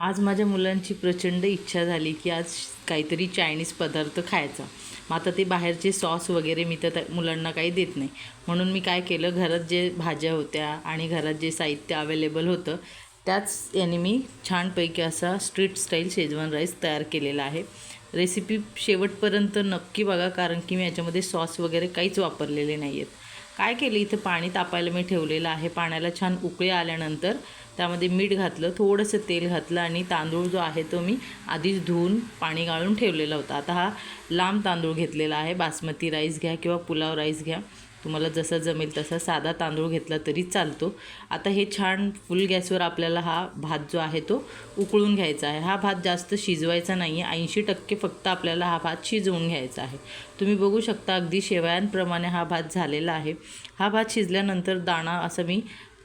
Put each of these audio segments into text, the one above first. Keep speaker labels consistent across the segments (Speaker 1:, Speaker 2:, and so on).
Speaker 1: आज माझ्या मुलांची प्रचंड इच्छा झाली की आज काहीतरी चायनीज पदार्थ खायचा. मग आता ते बाहेरचे सॉस वगैरे मी तर त्या मुलांना काही देत नाही. म्हणून मी काय केलं घरात जे भाज्या होत्या आणि घरात जे साहित्य अवेलेबल होतं त्याच याने मी छानपैकी असा स्ट्रीट स्टाईल शेजवान राईस तयार केलेला आहे. रेसिपी शेवटपर्यंत नक्की बघा कारण की मी याच्यामध्ये सॉस वगैरे काहीच वापरलेले नाही आहेत काय केलं? इथं पाणी तापायला मी ठेवलेलं आहे. पाण्याला छान उकळी आल्यानंतर त्यामध्ये मीठ घातलं थोडंसं तेल घातलं आणि तांदूळ जो आहे तो मी आधीच धुवून पाणी गाळून ठेवलेला होता. आता हा लांब तांदूळ घेतलेला आहे. बासमती राईस घ्या किंवा पुलाव राईस घ्या. तुम्हाला जसं जमेल तसा साधा तांदूळ घेतला तरी चालतो. आता हे छान फुल गॅसवर आपल्याला हा भात जो आहे तो उकळून घ्यायचा आहे. हा भात जास्त शिजवायचा नाही आहे ऐंशी टक्के फक्त आपल्याला हा भात शिजवून घ्यायचा आहे. तुम्ही बघू शकता अगदी शेवयांप्रमाणे हा भात झालेला आहे. हा भात शिजल्यानंतर दाणा असं मी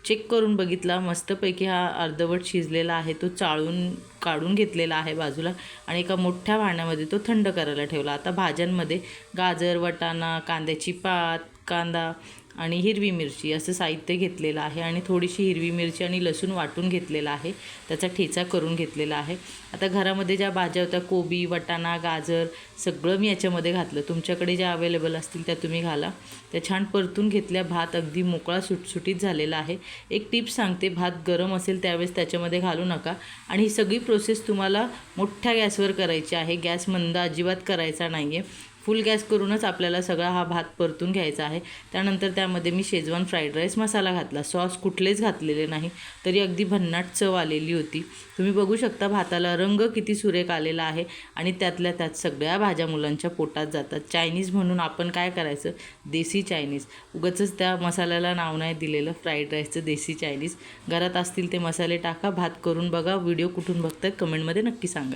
Speaker 1: चेक करून बघितला. मस्तपैकी हा अर्धवट शिजलेला आहे. तो चाळून काढून घेतलेला आहे बाजूला आणि एका मोठ्या भांड्यामध्ये तो थंड करायला ठेवला. आता भाज्यांमध्ये गाजर वटाणा कांद्याची पात कांदा आणि हिरवी मिरची असं साहित्य घेतलेलं आहे आणि थोडीशी हिरवी मिरची आणि लसूण वाटून घेतलेला आहे. त्याचा ठेचा करून घेतलेला आहे. आता घरामध्ये ज्या भाज्या होत्या कोबी वटाणा गाजर सगळं मी याच्यामध्ये घातलं. तुमच्याकडे ज्या अवेलेबल असतील त्या तुम्ही घाला. त्या छान परतून घेतल्या. भात अगदी मोकळा सुटसुटीत झालेला आहे. एक टिप सांगते भात गरम असेल त्यावेळेस त्याच्यामध्ये घालू नका. आणि ही सगळी प्रोसेस तुम्हाला मोठ्या गॅसवर करायची आहे. गॅस मंद अजिबात करायचा नाही आहे फुल गॅस करूनच आपल्याला सगळा हा भात परतून घ्यायचा आहे. त्यानंतर त्यामध्ये मी शेजवान फ्राईड राईस मसाला घातला. सॉस कुठलेच घातलेले नाही. तरी अगदी भन्नाट चव आलेली होती. तुम्ही बघू शकता भाताला रंग किती सुरेख आलेला आहे आणि त्यातल्या त्यात सगळ्या भाज्या मुलांच्या पोटात जातात. चायनीज म्हणून आपण काय करायचं? देसी चायनीज. उगाचच त्या मसाल्याला नाव नाही दिलेलं. फ्राईड राईसचं देसी चायनीज. घरात असतील ते मसाले टाका. भात करून बघा. व्हिडिओ कुठून बघतात कमेंटमध्ये नक्की सांगा.